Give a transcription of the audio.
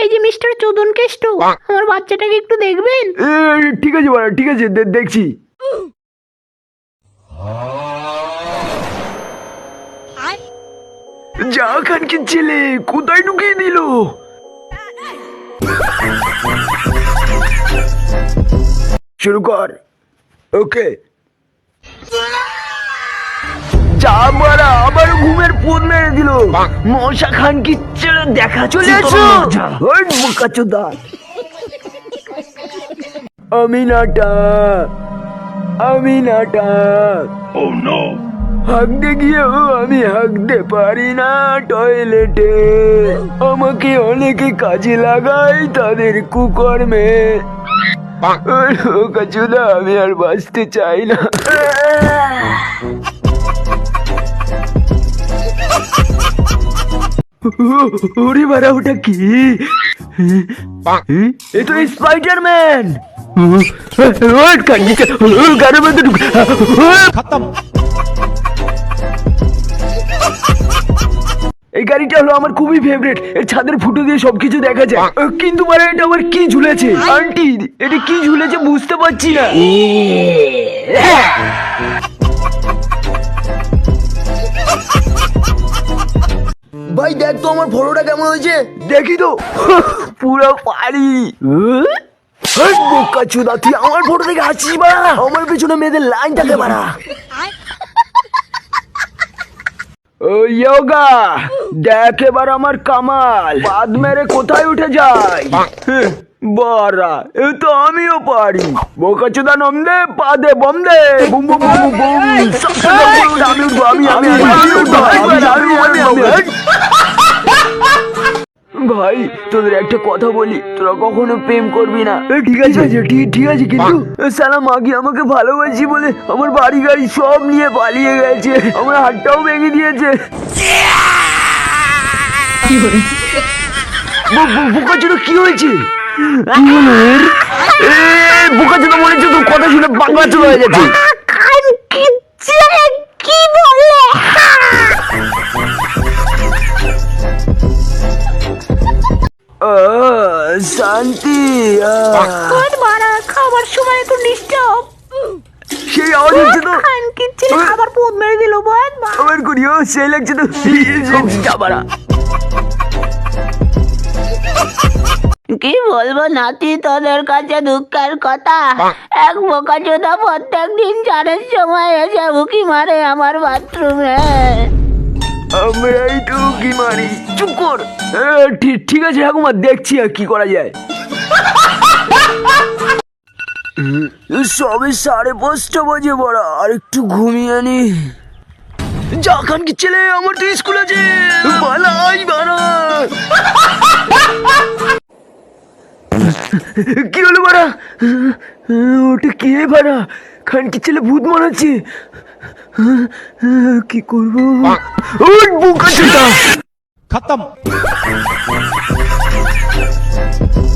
এই যে মিস্টার চোদন কেষ্ট আমার বাচ্চাটাকে একটু দেখবেন? ঠিক আছে বাড়া ঠিক আছে দেখছি। যা খানকির ছেলে কোথায় ঢুকিয়ে দিল? শুরু কর। ওকে। যা মারা আবার ঘুমের পোদ মেরে দিল। মশা খান কি ছেড়ে দেখা চলে এসো ওই বোকাচোদা। আমি নাটা আমি নাটা ও নো হাঁকতে গিয়েও আমি হাঁকতে পারি না টয়লেটে আমাকে অনেকে কাজে লাগায় তাদের কুকর্মে। কাচুদা আমি আর বাঁচতে চাই না। ওরে বারা ওটা কি? এ তো স্পাইডারম্যান! ওট কান্দি গাড়ির মধ্যে ঢুক এই গাড়িটা হলো আমার খুবই ফেভারিট এর ছাদের ফুটো দিয়ে সবকিছু দেখা যায়। কিন্তু মানে এটা আবার কি ঝুলেছে? আন্টি এটা কি ঝুলেছে বুঝতে পারছি না। ভাই দেখ তো আমার ফটোটা কেমন হয়েছে দেখি তো পুরো পারি বোকা আমার ফটো দেখে হাসিস বাড়া আমার পেছনে মেয়েদের লাইনটাকে বাড়া ও ইয়োগা দেখ এবার আমার কামাল বাদ মেরে কোথায় উঠে যায় বারা এ তো আমিও পারি বোকা চোদা নম দে পা দে বম বুম বুম বুম থেকে বড় আমি আমি আমি আমি আমি আমি আমি ভাই তোদের একটা কথা বলি তোরা কখনো প্রেম করবি না। ঠিক আছে। ঠিক আছে কিন্তু সালা মাগি আমাকে ভালোবাসি বলে আমার বাড়ি গাড়ি সব নিয়ে পালিয়ে গেছে আমার হাতটাও ভেঙে দিয়েছে। বোকাচুরো কি হয়েছে? কি হলো? এর? এ বোকাচুরো মনে হচ্ছে তোর কথা শুনে বাংলা চলে হয়ে গেছে। শান্তি আহ। ওর মারা খাবার সময় একটু ডিস্টার্ব সেই আওয়াজ হচ্ছে তো খান কিচ্ছে খাবার পোদ মেরে দিল বল আমার করিও সেই লাগছে তো। যাবারা কি বলব নাতি তোদের কাছে দুঃখের কথা। এক বোকা চোদা প্রত্যেক দিন চারের সময় এসে উকি মারে আমার বাথরুমে। আমরাই তো কি মারি চুপ কর। ঠিক- আছে ঠাকুমা, দেখছি আর কি করা যায়। সবে সাড়ে পাঁচটা বাজে বড়া, আর একটু ঘুমিয়ে নি। যখন কি ছেলে, আমার তো স্কুল আছে। বালাই বানা কি হলো বাড়া? ওটা কে বাড়া? খানকি ছেলে, ভূত মনে হচ্ছে কি করব? খতম!